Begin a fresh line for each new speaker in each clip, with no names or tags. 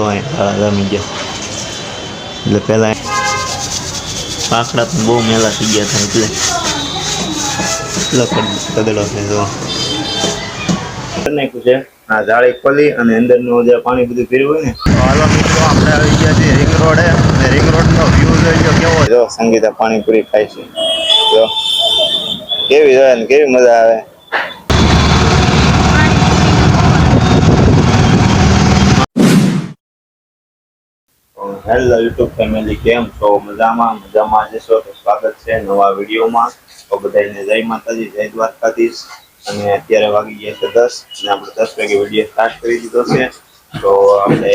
રમી ગયા. એટલે પહેલા પાકડા પણ બહુ મેલા થઈ ગયા હતા એટલે એટલો કદડો છે જો નાખ્યું છે. આ જાળી ખોલી અને અંદરનું જે પાણી બધું પીર્યું હોય ને. તો હાલો મિત્રો આપણે આવી ગયા છીએ રિંગ રોડે. અને રિંગ રોડનો વ્યૂ જોઈ લો કેવો જો સંગીતા પાણીપુરી ખાય છે. જો કેવી જોઈએ ને કેવી મજા આવે. હેલો યુટ્યુબ ફેમિલી, કેમ છો? મજામાં? મજામાં જશો તો સ્વાગત છે નવા વિડીયોમાં. તો બધાને જય માતાજી, જય દ્વારકાધીશ. અને અત્યારે વાગી ગયા છે દસ, અને આપણે દસ વાગે વીડિયો સ્ટાર્ટ કરી દીધો છે. તો આપણે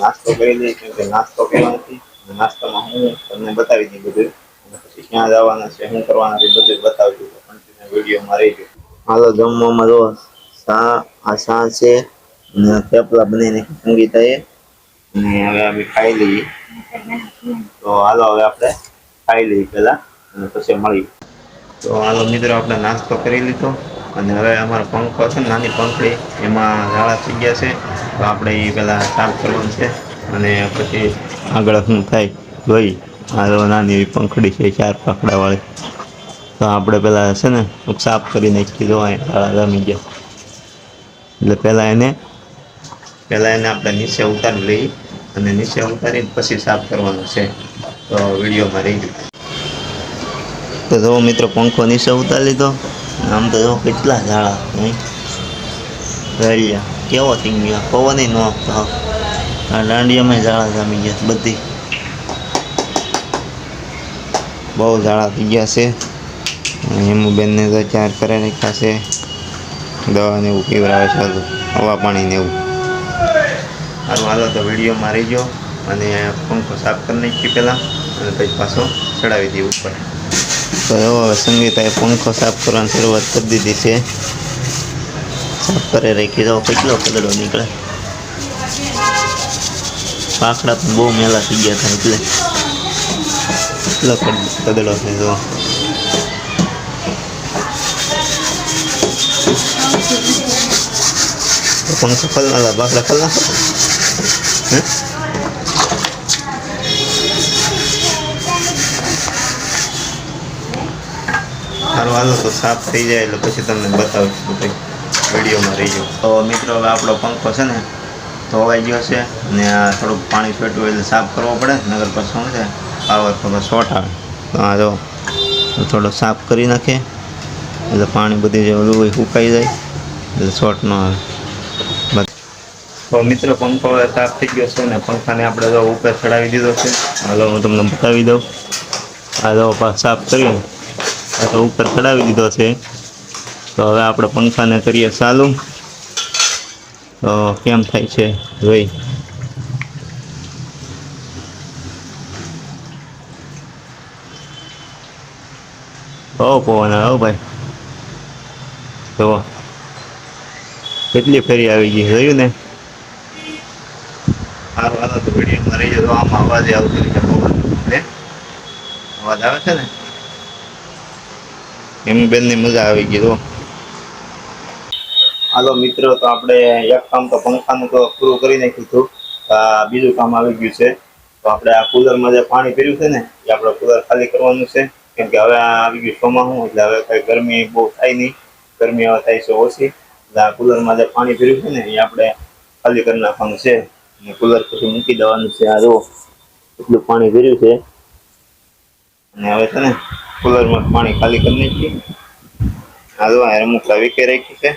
નાસ્તો કરી લઈએ, કેમ નાસ્તો કર્યો નથી. નાસ્તામાં હું તમને બતાવી દઉં બધું. અને પછી ક્યાં જવાના છે, શું કરવાના છે બધું બતાવી દઉં. કન્ટિન્યુ વિડીયોમાં રહી ગયું. હાલો જમવામાં જો સા, આ સા છે. થેપલા બનાવીને સંગીતાએ અને હવે અમે ખાઈ લઈએ. તો હાલો હવે આપણે ખાઈ લઈએ પહેલા અને પછી મળીએ તો હાલો મિત્રો, આપણે નાસ્તો કરી લીધો. અને હવે અમારો પંખો છે ને, નાની પંખડી, એમાં ઝાડા થઈ ગયા છે. તો આપણે એ પહેલાં સાફ કરવાનું છે. અને પછી આગળ શું થાય, જોઈ. હાલો, નાની એવી પંખડી છે, ચાર પાંખડાવાળી તો આપણે પહેલાં છે ને સાફ કરી નાખી દો ઝાડા રમી ગયા. એટલે પહેલાં એને પહેલાં એને આપણે નીચે ઉતારી લઈએ. અને નીચે ઉતારીને પછી સાફ કરવાનું છે. તો વિડીયોમાં રહી ગયું. તો જો મિત્રો, પંખો નીચે ઉતારી લીધો. આમ તો જો કેટલા ઝાડા રળિયા કેવો થઈ ગયો? પવન ન આપતો. આ દાંડિયામાં ઝાડા જામી ગયા બધી. બહુ ઝાડા થઈ ગયા છે. એમ બેનને તો ચાર કરે રાખ્યા છે. દવા ને એવું પીવડાવે છે હવા પાણીને એવું. સારું હાલો તો વિડીયોમાં ગયો અને પંખો સાફ કરી નાખી પહેલાં અને પછી પાછો ચડાવી દઈએ ઉપર. તો એવો સંગીતાએ પંખો સાફ કરવાની શરૂઆત કરી દીધી છે. સાફ કરે રાખી દો કેટલો કદડો નીકળે. પાકડા પણ બહુ મેલા થઈ ગયા હતા એટલે કેટલો કદ- કદડો છે જો પંખો ખલના બાકડા ખોલ નાખો હે સારું હાલો તો સાફ થઈ જાય એટલે પછી તમને બતાવું છું કંઈક વિડીયોમાં રહી જાઉં તો મિત્રો હવે આપણો પંખો છે ને ધોવાઈ ગયો છે અને આ થોડુંક પાણી છોટ્યું એટલે સાફ કરવો પડે નગર પછી શું છે પાવર થોડો શોર્ટ આવે. તો આ જો થોડો સાફ કરી નાખે. એટલે પાણી બધી જે ઓલું હોય સુકાઈ જાય. એટલે શોર્ટ ન આવે. તો મિત્રો, પંખો સાફ થઈ ગયો છે ને પંખાને આપણે તો ઉપર ચડાવી દીધો છે. હાલો હું તમને બતાવી દઉં. આ તો સાફ કર્યું આ તો ઉપર ચડાવી દીધો છે. તો હવે આપણે પંખાને કરીએ ચાલુ. તો કેમ થાય છે? જોઈ. હો પવન આવે ભાઈ. જુઓ. કેટલી ફેરી આવી ગઈ, જોયું ને? સારું હાલો તો વિડીયોમાં રહી જતો આમાં અવાજ આવતી રહી ને અવાજ આવે મજા આવી ગઈ હાલો મિત્રો, તો આપણે એક કામ તો પંખાનું તો પૂરું કરી નાખ્યું બીજું કામ આવી ગયું છે. તો આપણે આ કુલરમાં જે પાણી પીર્યું છે ને, એ આપણે કુલર ખાલી કરવાનું છે. કેમ કે હવે આવી ગયું ચોમાસું એટલે હવે કઈ ગરમી બહુ થાય નહીં. ગરમી હવે થાય છે ઓછી. એટલે આ કુલરમાં જે પાણી પીર્યું છે ને, એ આપણે ખાલી કરી નાખવાનું છે. અને કુલર પછી મૂકી દેવાનું છે આ જો એટલું પાણી ભર્યું છે. અને હવે છે ને કુલરમાં પાણી ખાલી કરી નાખીએ. આ જો આ અમુક વિકે રાખી છે.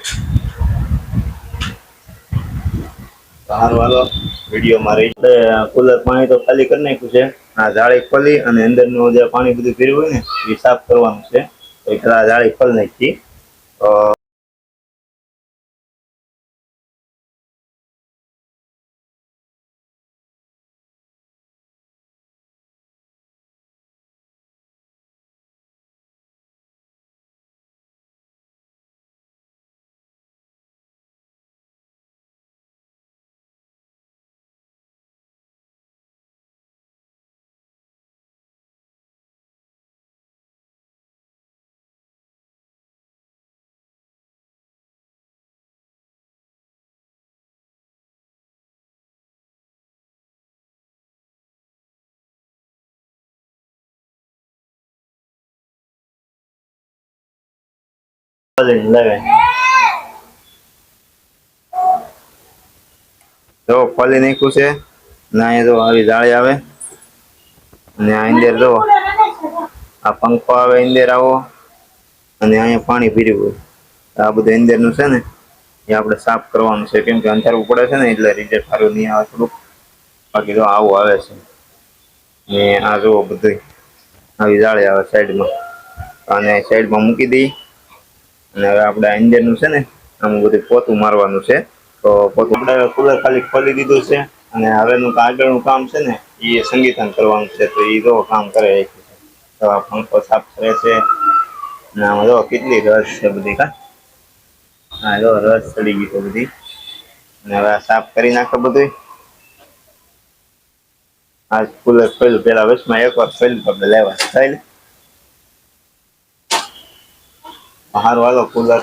સારું હાલો વિડીયોમાં રહી કુલર પાણી તો ખાલી કરી નાખ્યું છે. આ જાળી ખોલી અને અંદરનું જે પાણી બધું ભર્યું હોય ને, એ સાફ કરવાનું છે. તો એ પેલા જાળી ખોલી નાખી તો ખોલીને લાવે જો ખોલી નાખ્યું છે. ને અહીંયા જો આવી જાળી આવે. અને આ અંદર જો આ પંખો આવે અંદર આવો. અને અહીંયા પાણી ભર્યું હોય. આ બધું અંદરનું છે ને, એ આપણે સાફ કરવાનું છે. કેમ કે અંધારું પડે છે ને, એટલે રિઝલ્ટ સારું નહીં આવે થોડુંક. બાકી જો આવું આવે છે. ને આ જુઓ બધું આવી જાળી આવે સાઈડમાં અને સાઈડમાં મૂકી દઈ અને હવે આપણે અંદરનું છે ને આમ બધું પોતું મારવાનું છે. તો પોતું કુલર ખાલી ખોલી દીધું છે. અને હવેનું આગળનું કામ છે ને એ સંગીતન કરવાનું છે. તો એ જો કામ કરે છે તો આ પંખો સાફ કરે છે. અને આમાં જો કેટલી રસ છે બધી કા. હા જો રસ ચડી ગઈ છે બધી. અને હવે આ સાફ કરી નાખો બધું આ કુલર ખોલ્યું પેલા વચમાં એક વાર તો આપણે લેવા થાય સારું હાલો કુલર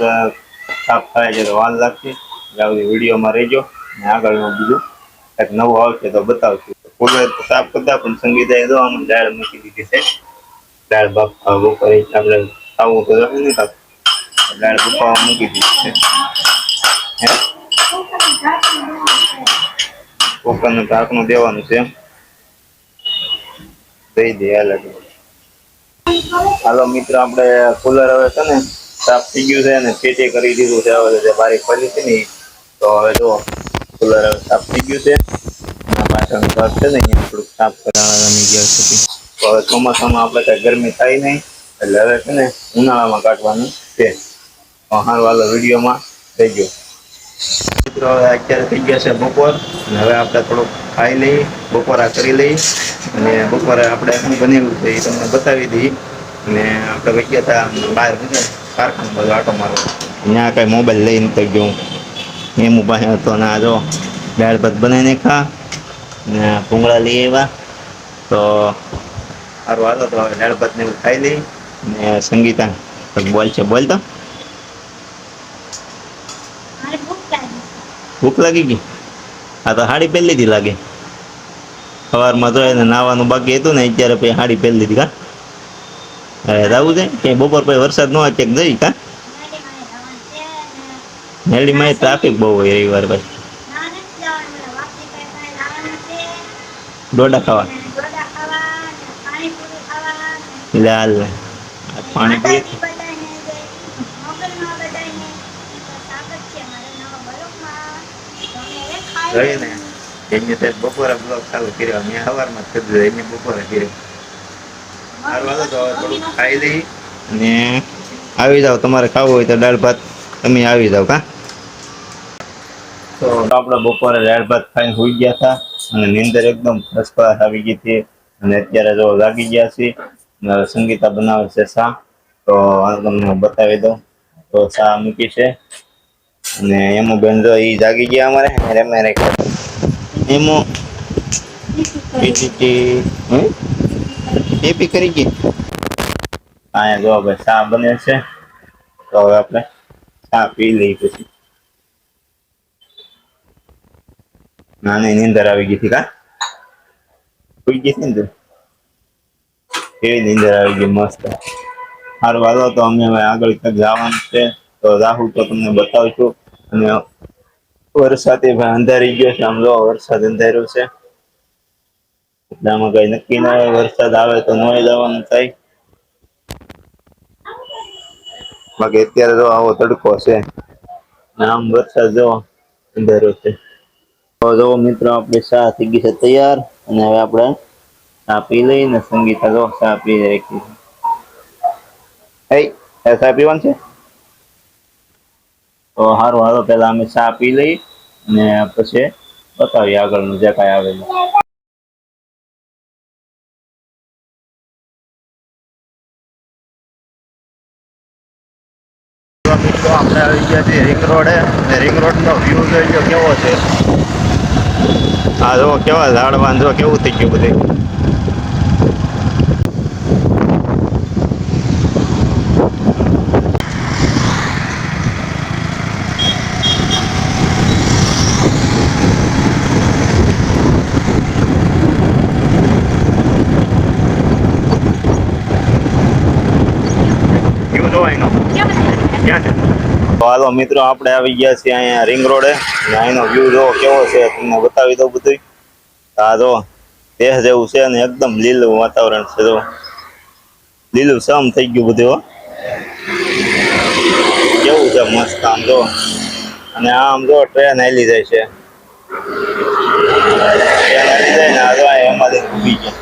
સાફ થાય છે તો વાર લાગશે આવતી વિડીયોમાં રહેજો ને આગળનું બીજું કંઈક નવું આવશે તો બતાવશું. કુલર સાફ કરતા, પણ સંગીતા એ દોવામાં દાળ મૂકી દીધી છે. દાળ બાફા બપોરે આપણે ખાવું તો નથી. દાળ બફાવા મૂકી દીધી છે. કુકરનું ઢાંકણું દેવાનું છે દઈ દે હાલ હાલો મિત્ર, આપણે કુલર હવે છે ને સાફ થઈ ગયું છે અને ફેટે કરી દીધું છે. હવે જે બારી પડી છે ને તો હવે જો કુલર હવે સાફ થઈ ગયું છે. આ ઘર છે ને, અહીંયા થોડુંક સાફ કરાવવાની ગયા હતી તો હવે ચોમાસામાં આપણે કઈ ગરમી થાય નહીં, એટલે હવે છે ને ઉનાળામાં કાઢવાનું છે. તો હાલ વાલો વિડીયોમાં રહેજો. મિત્રો, હવે અત્યારે થઈ ગયા છે બપોર, અને હવે આપણે થોડુંક ખાઈ લઈ બપોરા કરી લઈ અને બપોરે આપણે શું બનેલું છે એ તમને બતાવી દઈ અને આપણે ગયા હતા બહાર છે કારખાનું બધું આટો મારવા ત્યાં કઈ મોબાઈલ લઈને તો ગયું. એમ પાસે હતો ને આ જો. દાળ ભાત બનાવીને ખા. ને ભૂંગળા લઈ આવ્યા. તો સારું હાલો તો હવે દાળ ભાત ને એવું ખાઈ લઈ. ને સંગીતા બોલ છે બોલ તો.
ભૂખ લાગી
ભૂખ લાગી ગઈ? આ તો હાડી પહેરી લીધી લાગે. સવારમાં તો એને નાવાનું બાકી હતું ને અત્યારે પછી હાડી પહેલી કા? અરે જવું છે? કે બપોર પછી વરસાદ ન હોય ક્યાંક જઈ, કા? મેરડીમાં ટ્રાફિક બહુ હોય રવિવાર
છે
ડોડા ખાવા? હાલ પાણી પી બપોરે બ્લોક ચાલુ કર્યો. મેં સવારમાં જ કરી દીધો એને બપોરે કર્યો. ખાઈ લઈ અને આવી જાઓ તમારે ખાવું હોય તો દાળ ભાત તમે આવી જાઓ કા? તો આપણે બપોરે દાળ ભાત ખાઈને સુઈ ગયા હતા અને નીંદર એકદમ ફર્સ્ટ ક્લાસ આવી ગઈ હતી. અને અત્યારે જો લાગી ગયા છે અને સંગીતા બનાવે છે શા. તો આ તમને હું બતાવી દઉં. તો શા મૂકી છે. અને એમો બેન જો એ જાગી ગયા અમારે. રમે રાખ્યા એમાં હે ટીપી કરી ગઈ? અહીંયા જો ભાઈ ચા બને છે, તો હવે આપણે ચા પી લઈ પછી. નાની નીંદર આવી ગઈ હતી કા? સુઈ ગઈ હતી ને કેવી નીંદર આવી ગઈ, મસ્ત. સારું વાલો તો અમે હવે આગળ ક્યાંક જવાનું છે. તો રાહુલ તો તમને બતાવશું અને વરસાદ અંધારી ગયો છે, આમ જો વરસાદ અંધાર્યો છે. એટલે આમાં કઈ નક્કી ના હોય વરસાદ આવે તો ન જવાનું થાય. બાકી અત્યારે તો આવો તડકો છે. આમ વરસાદ જો અંધારો છે. તો જો મિત્રો આપણે ચા થઈ ગઈ છે તૈયાર અને હવે આપણે ચા પી લઈને સંગીતા જો ચા પી રાખી એ ચા પીવાનું છે? તો સારું હારો પેલા અમે ચા પી લઈ અને પછી બતાવીએ આગળનું જે કાંઈ આવેલું તો મિત્રો આપણે આવી ગયા છીએ રિંગ રોડે અને રિંગ રોડનો વ્યૂ જોઈ લો કેવો છે. આ જો કેવા ઝાડવાન જો કેવું થઈ ગયું બધું. વ્યૂ હાલો મિત્રો, આપણે આવી ગયા છીએ અહીંયા રિંગ રોડે અહીંનો વ્યૂ જો કેવો છે તમને બતાવી દઉં બધું હા જો દેહ જેવું છે અને એકદમ લીલું વાતાવરણ છે જો. લીલું સમ થઈ ગયું બધું કેવું છે મસ્ત આમ જો. અને આમ જો ટ્રેન હાલી જાય છે. ટ્રેન હાલી જાય ને આ જો એમાંથી ડૂબી ગયા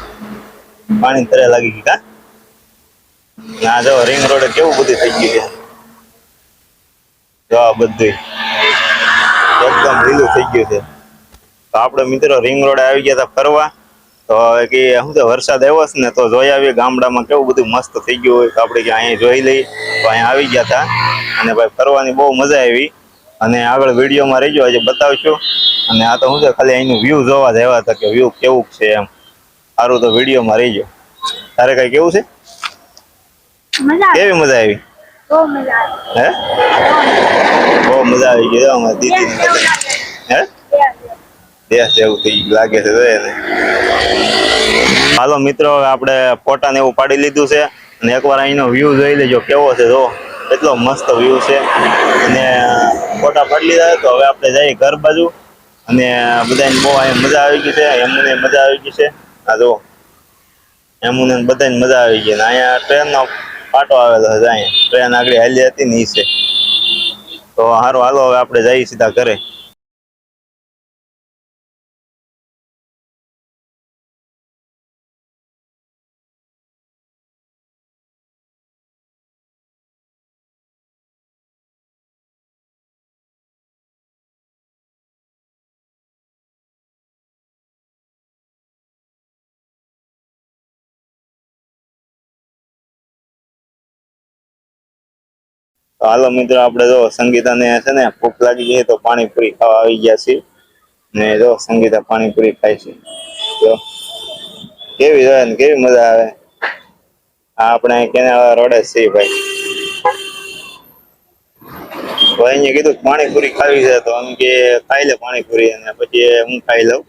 પાણી તરે લાગી ગઈ કા? ના જો રિંગ રોડે કેવું બધું થઈ ગયું છે. જો આ બધું એકદમ લીલું થઈ ગયું છે. તો આપણે મિત્રો રિંગ રોડ આવી ગયા હતા ફરવા. તો કે શું છે વરસાદ આવ્યો છે ને તો જોઈ આવીએ ગામડામાં કેવું બધું મસ્ત થઈ ગયું હોય તો આપણે કે અહીંયા જોઈ લઈએ. તો અહીંયા આવી ગયા હતા અને ભાઈ ફરવાની બહુ મજા આવી. અને આગળ વિડીયોમાં રહીજો આજે બતાવશું. અને આ તો શું છે ખાલી અહીંનું વ્યૂ જોવા જ આવ્યા હતા કે વ્યૂ કેવું છે એમ. સારું તો વિડીયોમાં રહીજો. તારે કઈ કેવું છે? કેવી આવી?
મજા આવે.
હે? બહુ મજા આવી ગઈ અમારે દીદી. હે? દેશ જેવું. થઈ લાગે છે એને. હાલો મિત્રો આપણે ફોટા ને એવું પાડી લીધું છે. અને એકવાર અહીંનો વ્યૂ જોઈ લેજો કેવો છે જો. એટલો મસ્ત વ્યૂ છે. અને ફોટા પાડી લીધા તો હવે આપણે જઈએ ઘર બાજુ. અને બધાને બહુ અહીંયા મજા આવી ગઈ છે એમને મજા આવી ગઈ છે. આ જો. એમને બધાને મજા આવી ગઈ. અને અહીંયા ટ્રેનનો પાટો આવેલો છે અહીંયા. ટ્રેન આગળ હાલી હતી ને છે. તો સારું હાલો હવે આપણે જઈએ સીધા ઘરે. હાલો મિત્રો, આપણે જો સંગીતાને છે ને ભૂખ લાગી જાય તો પાણીપુરી ખાવા આવી ગયા છીએ. ને જો સંગીતા પાણીપુરી ખાય છે. જો કેવી જોઈએ ને કેવી મજા આવે? આ આપણે કેનાળા રોડે છે ભાઈ. તો અહીંયા કીધું પાણીપુરી ખાવી છે તો એમ કે ખાઈ લે પાણીપુરી અને પછી હું ખાઈ લઉં.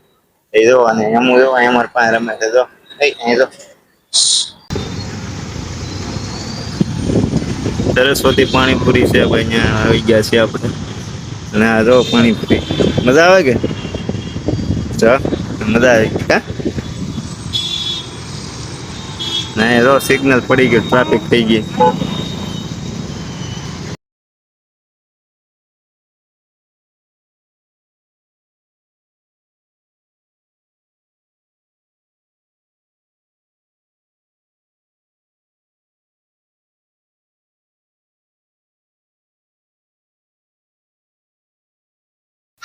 એ જો અને એમ જો, અહીં પાસે રમે છે. જો એ જો. સરસ્વતી પાણીપુરી છે ભાઈ અહીંયા આવી ગયા છીએ આપણે. અને આ જો પાણીપુરી. મજા આવે કે? ચા મજા આવે. ના, એ જો સિગ્નલ પડી ગયું ટ્રાફિક થઈ ગઈ.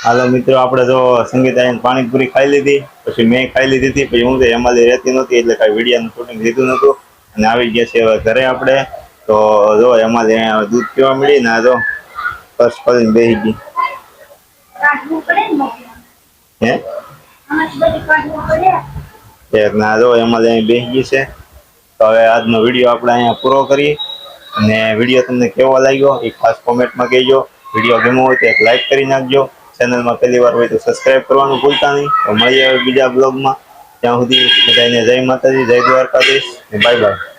હાલો મિત્રો, આપણે જો સંગીતાને પાણીપુરી ખાઈ લીધી, પછી મેં ખાઈ લીધી હતી, પછી હું તો એમાંથી રહેતી નહોતી, એટલે કાંઈ વિડીયાનું શૂટિંગ લીધું નહોતું. અને આવી ગયા છે હવે ઘરે આપણે. તો જો એમાંથી અહીંયા દૂધ પીવા મળી ને જો પર્સ ખોલીને બેસી ગઈ. હે? ના જો એમાં અહીં બેસી ગઈ છે. તો હવે આજનો વીડિયો આપણે અહીંયા પૂરો કરીએ. અને વીડિયો તમને કેવો લાગ્યો, એ ખાસ કોમેન્ટમાં કહેજો. વીડિયો ગમ્યો હોય તો એક લાઈક કરી નાખજો. ચેનલમાં પહેલી વાર હોય તો સબસ્ક્રાઈબ કરવાનું ભૂલતા નહીં. તો મળીએ બીજા બ્લોગમાં ત્યાં સુધી બધાને જય માતાજી, જય દ્વારકાધીશ બાય બાય